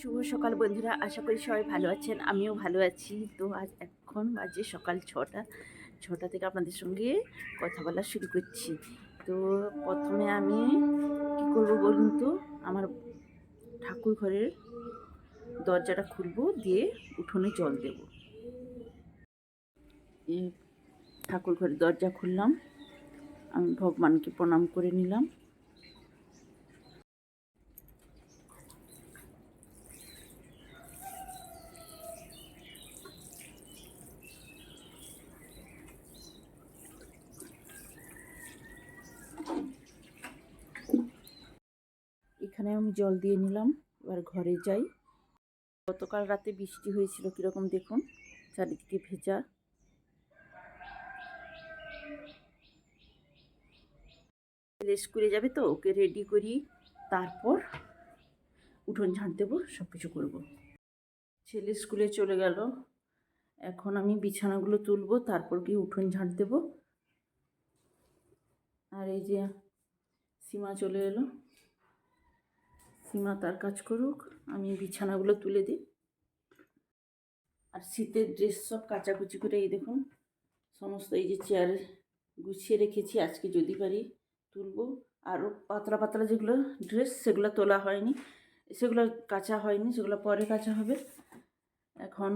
শুভ সকাল বন্ধুরা, আশা করি সবাই ভালো আছেন, আমিও ভালো আছি। তো আজ এখন বাজে সকাল ছটা ছটা থেকে আপনাদের সঙ্গে কথা বলা শুরু করছি। তো প্রথমে আমি কী করব বলুন তো? আমার ঠাকুর ঘরের দরজাটা খুলবো, দিয়ে উঠোনে জল দেব। ঠাকুর ঘরের দরজা খুললাম, আমি ভগবানকে প্রণাম করে নিলাম। এখানে আমি জল দিয়ে নিলাম, এবার ঘরে যাই। গতকাল রাতে বৃষ্টি হয়েছিল কীরকম দেখুন, চারিদিকে ভেজা। ছেলে স্কুলে যাবে তো, ওকে রেডি করি, তারপর উঠোন ঝাঁট দেবো সব কিছু করব। ছেলে স্কুলে চলে গেল। এখন আমি বিছানাগুলো তুলবো, তারপর গিয়ে উঠোন ঝাঁট দেবো। আর এই যে সীমা চলে এলো। সীমা তার কাজ করুক, আমি বিছানাগুলো তুলে দিই। আর শীতের ড্রেস সব কাচাকুচি করে এই দেখুন, সমস্ত এই যে চেয়ার গুছিয়ে রেখেছি, আজকে যদি পারি তুলবো। আরও পাতলা পাতলা যেগুলো ড্রেস সেগুলো তোলা হয়নি, সেগুলো কাচা হয়নি, সেগুলো পরে কাচা হবে। এখন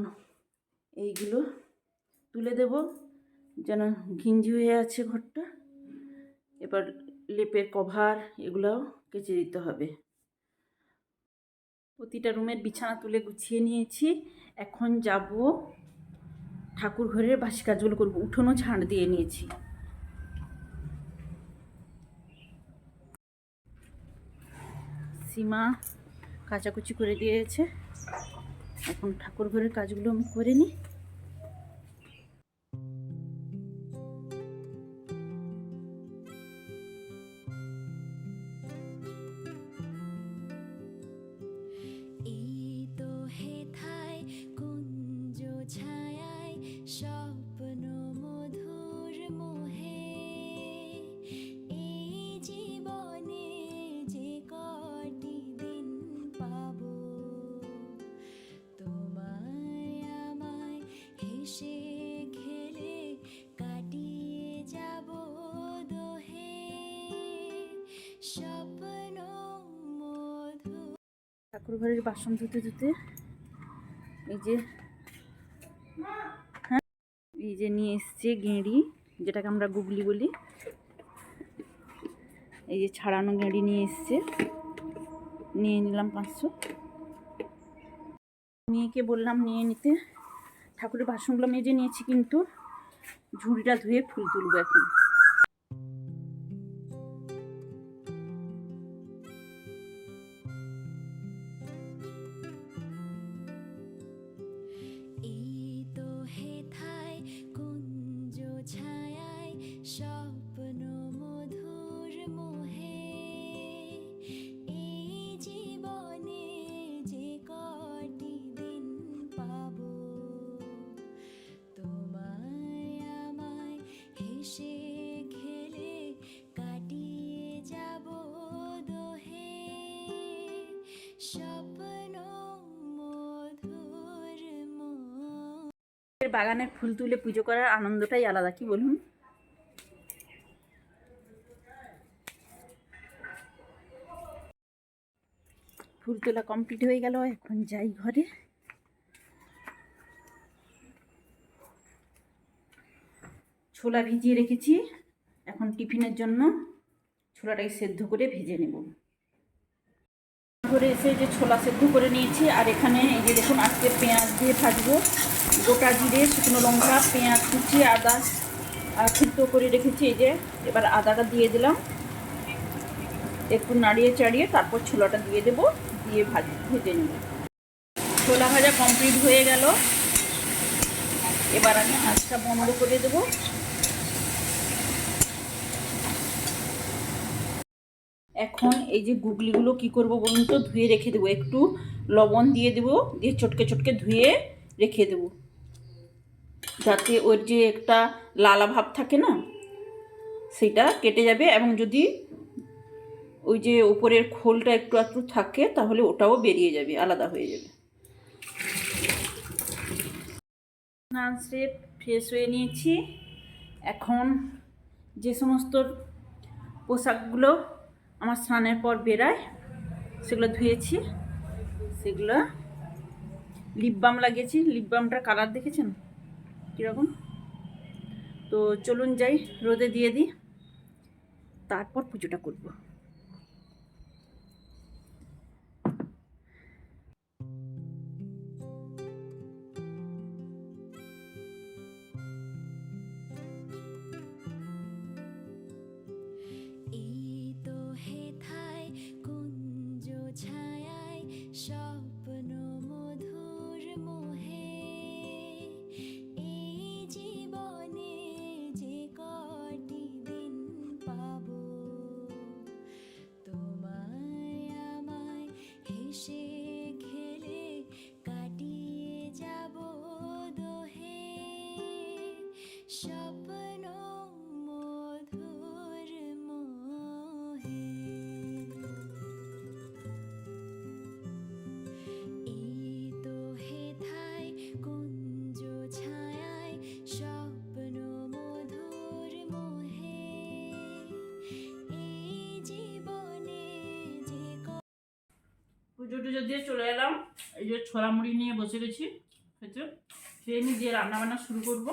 এইগুলো তুলে দেব, যেন ঘিঞ্জি হয়ে আছে ঘরটা। এবার লেপের কভার, এগুলোও কেচে দিতে হবে। প্রতিটা রুমের বিছানা তুলে গুছিয়ে নিয়েছি। এখন যাব ঠাকুর ঘরের বাসি কাজগুলো করব, উঠোনও ঝাড় দিয়ে নিয়েছি। সীমা কাচাকুচি করে দিয়েছে। এখন ঠাকুর ঘরের কাজগুলো আমি করে নিই। ঠাকুর ঘরের বাসন ধুতে ধুতে এই যে হ্যাঁ এই যে নিয়ে এসছে গেঁড়ি, যেটাকে আমরা গুগলি বলি। এই যে ছাড়ানো গেঁড়ি নিয়ে এসছে। নিয়ে নিলাম পাঁচশো। মেয়েকে বললাম নিয়ে নিতে। ঠাকুরের বাসনগুলো মেজে নিয়েছি কিন্তু ঝুড়িটা ধুয়ে ফুল তুলবো এখন। বাগানের ফুল তুলে পুজো করার আনন্দটাই আলাদা, কি বলুন? ফুল তোলা কমপ্লিট হয়ে গেল, এখন যাই ঘরে। ছোলা ভিজিয়ে রেখেছি, এখন টিফিনের জন্য ছোলাটাকে সেদ্ধ করে ভেজে নেব। ঘরে এসে যে ছোলা সেদ্ধ করে নিয়েছি, আর এখানে এই যে দেখুন আজকে পেঁয়াজ দিয়ে ভাজবো, গোটা জিরে, শুকনো লঙ্কা, পেঁয়াজ, কুচি, আদা, আর সিদ্ধ করে রেখেছি এই যে, এবার আদাটা দিয়ে দিলাম। একটু নাড়িয়ে চাড়িয়ে তারপর ছোলাটা দিয়ে দেব, দিয়ে ভাজি, ভেজে নেব। ছোলা ভাজা কমপ্লিট হয়ে গেল। এবার আমি আঁচটা বন্ধ করে দেবো। এখন এই যে গুগলিগুলো কি করব বলুন তো? ধুয়ে রেখে দেবো। একটু লবণ দিয়ে দেবো, দিয়ে চটকে চটকে ধুয়ে রেখে দেবো। যাতে ওর যে একটা লালা ভাব থাকে না, সেটা কেটে যাবে এবং যদি ওই যে উপরের খোলটা একটু একটু থাকে, তাহলে ওটাও বেরিয়ে যাবে, আলাদা হয়ে যাবে। স্নান ফ্রেশ হয়ে নিয়েছি। এখন যে সমস্ত পোশাকগুলো আমার স্নানের পর বেরায় সেগুলো ধুয়েছি, সেগুলো লিপ বাম লাগিয়েছি। লিপ বামটার কালার দেখেছেন? কীরকম? তো চলুন যাই, রোদে দিয়ে দিই, তারপর পুজোটা করব। 笑。পুজো দিয়ে চলে এলাম। এই যে ছোলা মুড়ি নিয়ে বসে গেছি। খেতে খেয়ে নিয়ে দিয়ে রান্না বান্না শুরু করব।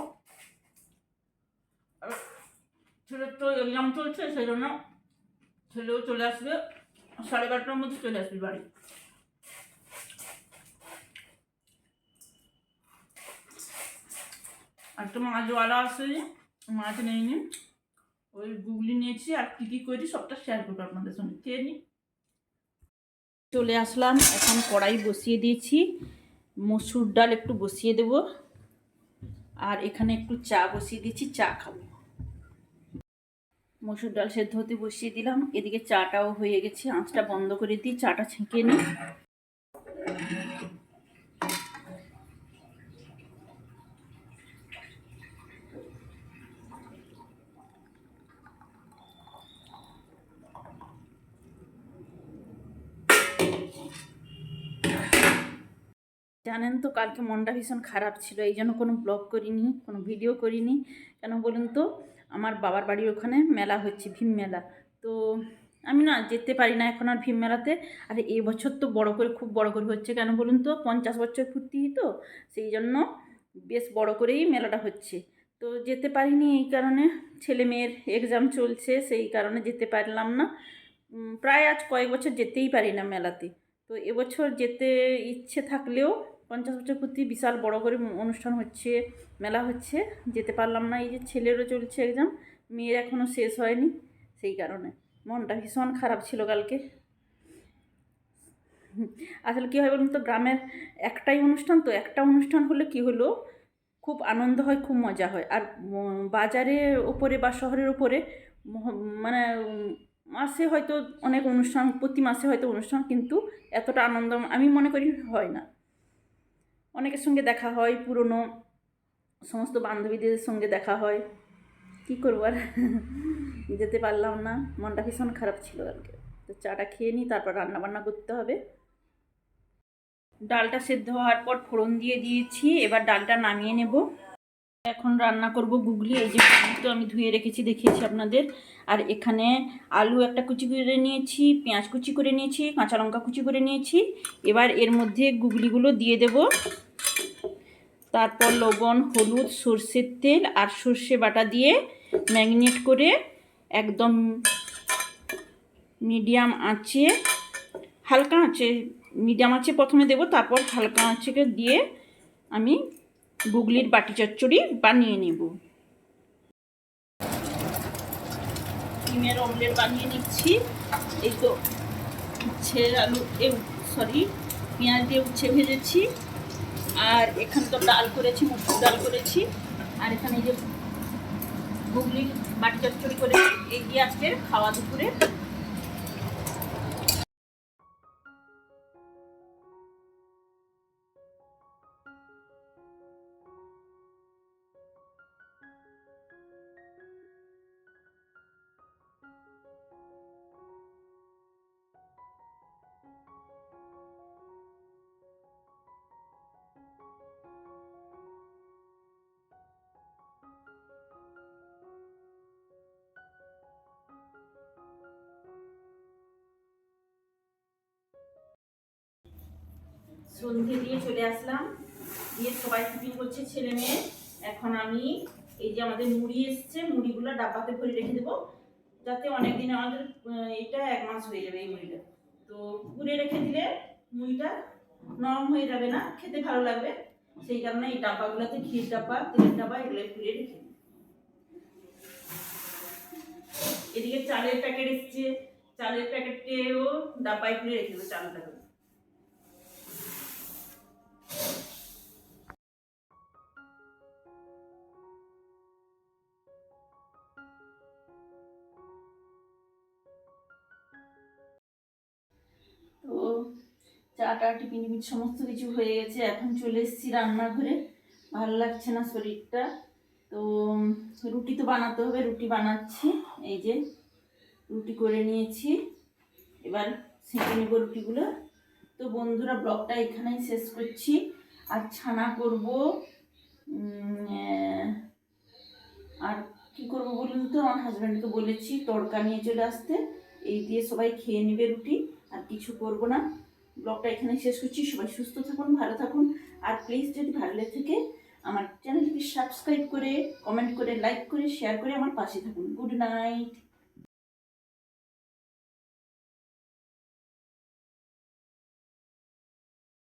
আর ছেলের তো এক্সাম চলছে, সেই জন্য ছেলেও চলে আসবে। সাড়ে বারোটার মধ্যে চলে আসবে বাড়ি। আর তো মাছওয়ালা আসেনি মাছ নেইনি। ওই গুগলি নিয়েছি, আর কী কী করেছি সবটা শেয়ার করব আপনাদের সঙ্গে। খেয়ে নিই চলে আসলাম। এখন কড়াই বসিয়ে দিয়েছি। মসুর ডাল একটু বসিয়ে দেব। আর এখানে একটু চা বসিয়ে দিয়েছি, চা খাব। মসুর ডাল সেদ্ধ হতে বসিয়ে দিলাম। এদিকে চাটাও হয়ে গেছে। আঁচটা বন্ধ করে দিই, চাটা ছেঁকে নিই। জানেন তো, কালকে মনটা ভীষণ খারাপ ছিল, এই জন্য কোনো ব্লগ করিনি, কোনো ভিডিও করিনি। কেন বলুন তো, আমার বাবার বাড়ির ওখানে মেলা হচ্ছে, ভীম মেলা। তো আমি না যেতে পারি না এখন আর ভীম মেলাতে। আর এই বছর তো বড় করে, খুব বড় করে হচ্ছে, কেন বলুন তো, পঞ্চাশ বছর পূর্তি তো, সেই জন্য বেশ বড় করেই মেলাটা হচ্ছে। তো যেতে পারিনি এই কারণে, ছেলে মেয়ের এক্সাম চলছে, সেই কারণে যেতে পারলাম না। প্রায় আজ কয়েক বছর যেতেই পারি না মেলাতে। তো এবছর যেতে ইচ্ছে থাকলেও পঞ্চাশ বছর পূর্তি বিশাল বড় করে অনুষ্ঠান হচ্ছে, মেলা হচ্ছে। যেতে পারলাম না, এই যে ছেলেরও চলছে এক্সাম মেয়ের এখনও শেষ হয়নি, সেই কারণে। মনটা ভীষণ খারাপ ছিল কালকে। আসলে কী হয় বলুন তো, গ্রামের একটাই অনুষ্ঠান, তো একটা অনুষ্ঠান হলে কি হলো, খুব আনন্দ হয়, খুব মজা হয়। আর বাজারের ওপরে বা শহরের ওপরে মানে মাসে হয়তো অনেক অনুষ্ঠান, প্রতি মাসে হয়তো অনুষ্ঠান, কিন্তু এতটা আনন্দ আমি মনে করি হয় না। অনেকের সঙ্গে দেখা হয়, পুরনো সমস্ত বান্ধবীদের সঙ্গে দেখা হয়। কী করব আর? যেতে পারলাম না, মনটা ভীষণ খারাপ ছিল কালকে। তো চাটা খেয়ে নিই, তারপর রান্না বান্না করতে হবে। ডালটা সেদ্ধ হওয়ার পর ফোড়ন দিয়ে দিয়েছি, এবার ডালটা নামিয়ে নেব। এখন রান্না করব গুগলি, এই যে তো আমি ধুয়ে রেখেছি, দেখিয়েছি আপনাদের। আর এখানে আলু একটা কুচি করে নিয়েছি, পেঁয়াজ কুচি করে নিয়েছি, কাঁচা লঙ্কা কুচি করে নিয়েছি। এবার এর মধ্যে গুগলিগুলো দিয়ে দেব। তারপর লবণ, হলুদ, সর্ষের তেল আর সর্ষে বাটা দিয়ে ম্যাগনেট করে একদম মিডিয়াম আঁচে, হালকা আঁচে, মিডিয়াম আঁচে প্রথমে দেবো, তারপর হালকা আঁচে দিয়ে আমি গুগলির বাটি চচ্চড়ি বানিয়ে নেব। ডিমের অমলেট বানিয়ে নিচ্ছি। এই তো উচ্ছে আলু, এ সরি পেঁয়াজ দিয়ে উচ্ছে ভেজেছি। আর এখানে তো ডাল করেছি, মুসুর ডাল করেছি। আর এখানে এই যে ঘুগলি বাটি চচ্চড়ি করেছি। এই দিয়ে আজকে খাওয়া দুপুরে সন্ধে দিয়ে চলে আসলাম। দিয়ে সবাই টিফিন করছে ছেলে মেয়ে। এখন আমি এই যে আমাদের মুড়ি এসছে, মুড়িগুলো ডাব্বাতে ভরে রেখে দেবো। যাতে অনেক দিন আমাদের এটা এক মাস হয়ে যাবে এই মুড়িটা। তো পুড়ে রেখে দিলে মুড়িটা নরম হয়ে যাবে না, খেতে ভালো লাগবে। সেই কারণে এই ডাব্বাগুলোতে ঘির ডাব্বা, তেলের ডাব্বা এগুলো পুড়ে রেখে এদিকে চালের প্যাকেট এসছে। চালের প্যাকেটেও ডাব্বায় পুড়ে রেখে দেবো চালটাকে। টিফিন টিফিন সমস্ত কিছু হয়ে গেছে, এখন চলে এসেছি রান্নাঘরে। ভালো লাগছে না শরীরটা। তো রুটি তো বানাতে হবে, রুটি বানাচ্ছি। এই যে, রুটি করে নিয়েছি। এবার সেঁকে নেব রুটিগুলো। তো বন্ধুরা, ব্লগটা এখানেই শেষ করছি। আর ছানা করব আর কি করব বলুন তো? আমার হাজব্যান্ডকে বলেছি তড়কা নিয়ে চলে আসতে। এই দিয়ে সবাই খেয়ে নেবে রুটি। আর কিছু করব না। ব্লগটা এখানে শেষ করছি। সবাই সুস্থ থাকুন, ভালো থাকুন। আর প্লিজ যদি ভালো লেগে থাকে, আমার চ্যানেলটিকে সাবস্ক্রাইব করে কমেন্ট করে লাইক করে শেয়ার করে আমার পাশে থাকুন। Good night